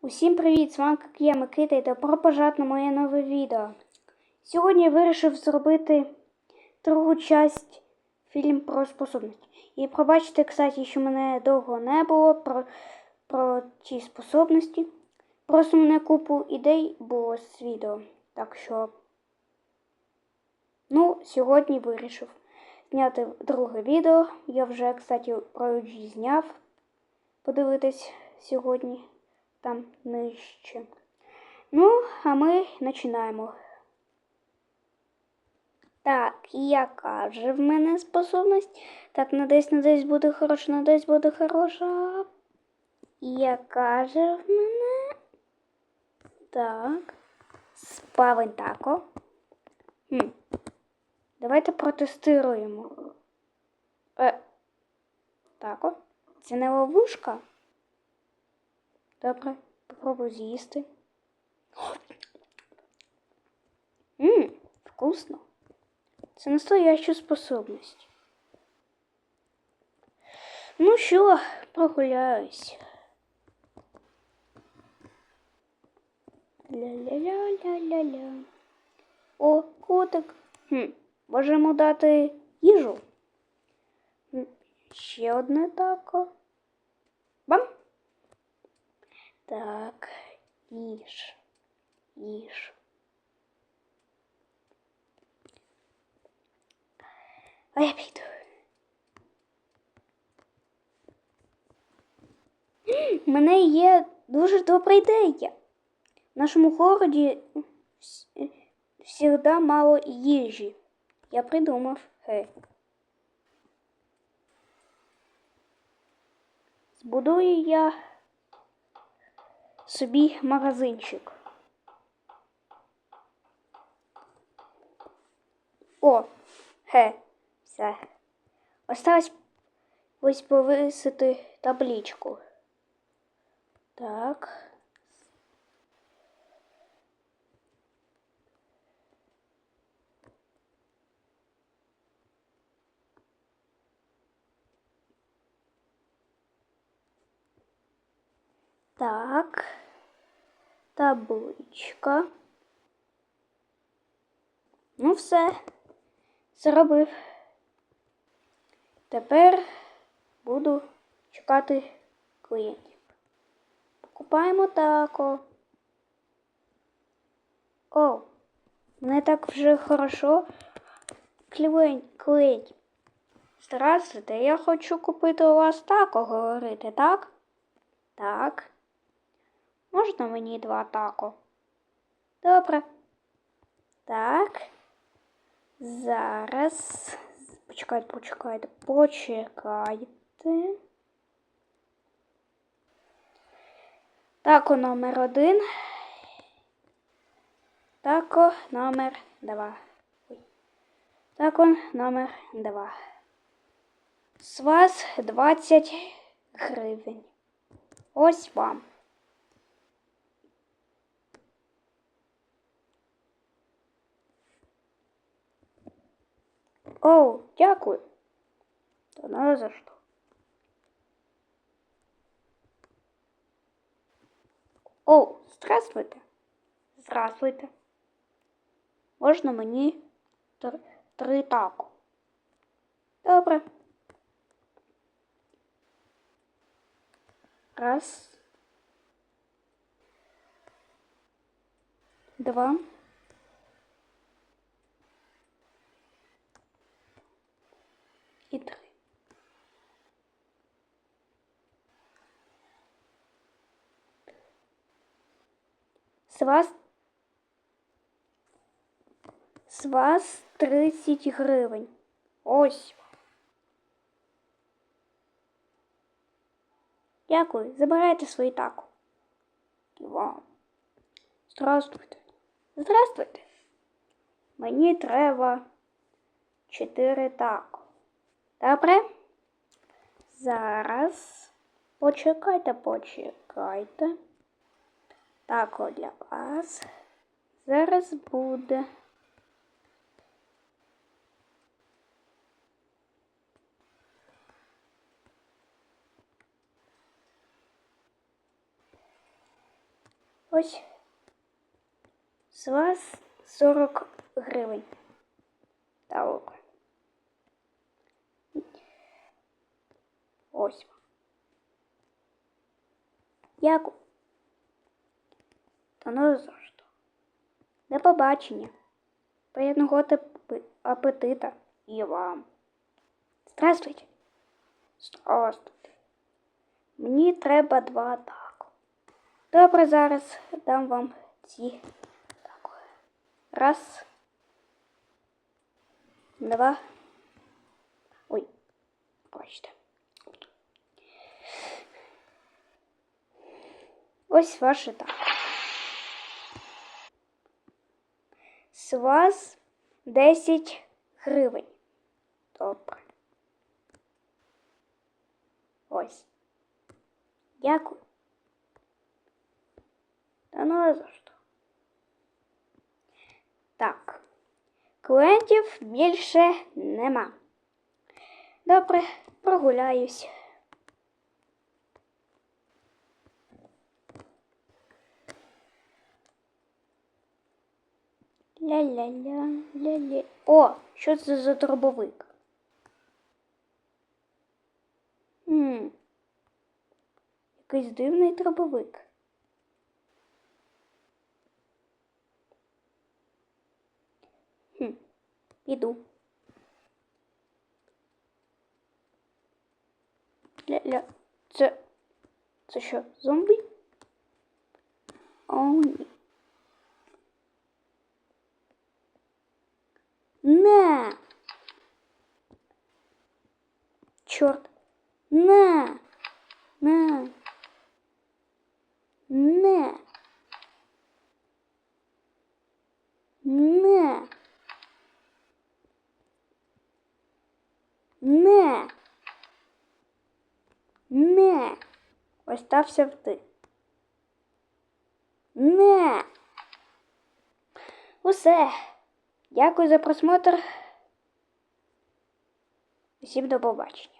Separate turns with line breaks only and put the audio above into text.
Усім привіт! З вами як я Микита і добро пожаловать на моє нове відео. Сьогодні я вирішив зробити другу часть фільм про способності. І пробачте, кстати, що мене довго не було про, про ці способності. Просто мене купу ідей було з відео. Так що, ну, сьогодні вирішив зняти друге відео. Я вже, кстати, про UG зняв. Подивитись сьогодні там нижче. Ну, а ми починаємо. Так, яка же в мене способність? Так, надесь, надесь буде хороша, надесь буде хороша. Яка же в мене? Так. Спавень тако. Хм. Давайте протестуємо. Е. Тако. Це не ловушка? Добре, попробую з'їсти. Ммм, вкусно. Це настояща способність. Ну що, прогуляюсь. Ля-ля-ля-ля-ля-ля. О, котик. Хм, можемо дати їжу. Ще одне тако. Бам! Так, їж, їж. А я піду. У мене є дуже добра ідея. В нашому городі завжди мало їжі. Я придумав. Гей. Збудую я собі магазинчик. О, ге, все. Осталось ось повисити табличку. Так. Так. Табличка. Ну, все. Зробив. Тепер буду чекати клієнтів. Покупаємо тако. О, мене так вже хорошо. Клієнт. Здравствуйте, я хочу купити у вас тако говорити, так? Так. Можна мені два тако? Добре. Так. Зараз. Почекайте, почекайте, почекайте. Тако номер один. Тако номер два. Тако номер два. З вас 20 гривень. Ось вам. Оу, дякую. Та не за що. Оу, здравствуйте. Здравствуйте. Можна мені три, три тако? Добре. Раз. Два. І три. З вас з вас 30 гривень. Ось. Дякую. Забирайте свої тако. І вам. Здравствуйте. Здравствуйте. Мені треба 4 тако. Добре? Зараз. Почекайте, почекайте. Тако для вас. Зараз буде. Ось. З вас 40 гривень. Так. Ось. Дякую. Та ну за що. До побачення. Приємного апетита і вам. Здравствуйте. Здравствуйте. Мені треба два тако. Добре, зараз дам вам ці тако. Раз. Два. Ой, бачите. Ось ваше тако. З вас 10 гривень. Добре. Ось. Дякую. Та ну а за що? Так. Клієнтів більше нема. Добре, прогуляюсь. Ля-ля-ля, ля-ля. О, що це за дробовик? Хм. Якийсь дивний дробовик. Хм. Іду. Ля-ля. Це. Це що, зомбі? О, ні. На! Чорт. На! На! На! На! На! На! Остався в ти. На! Усе. Дякую за просмотр. Всім до побачення.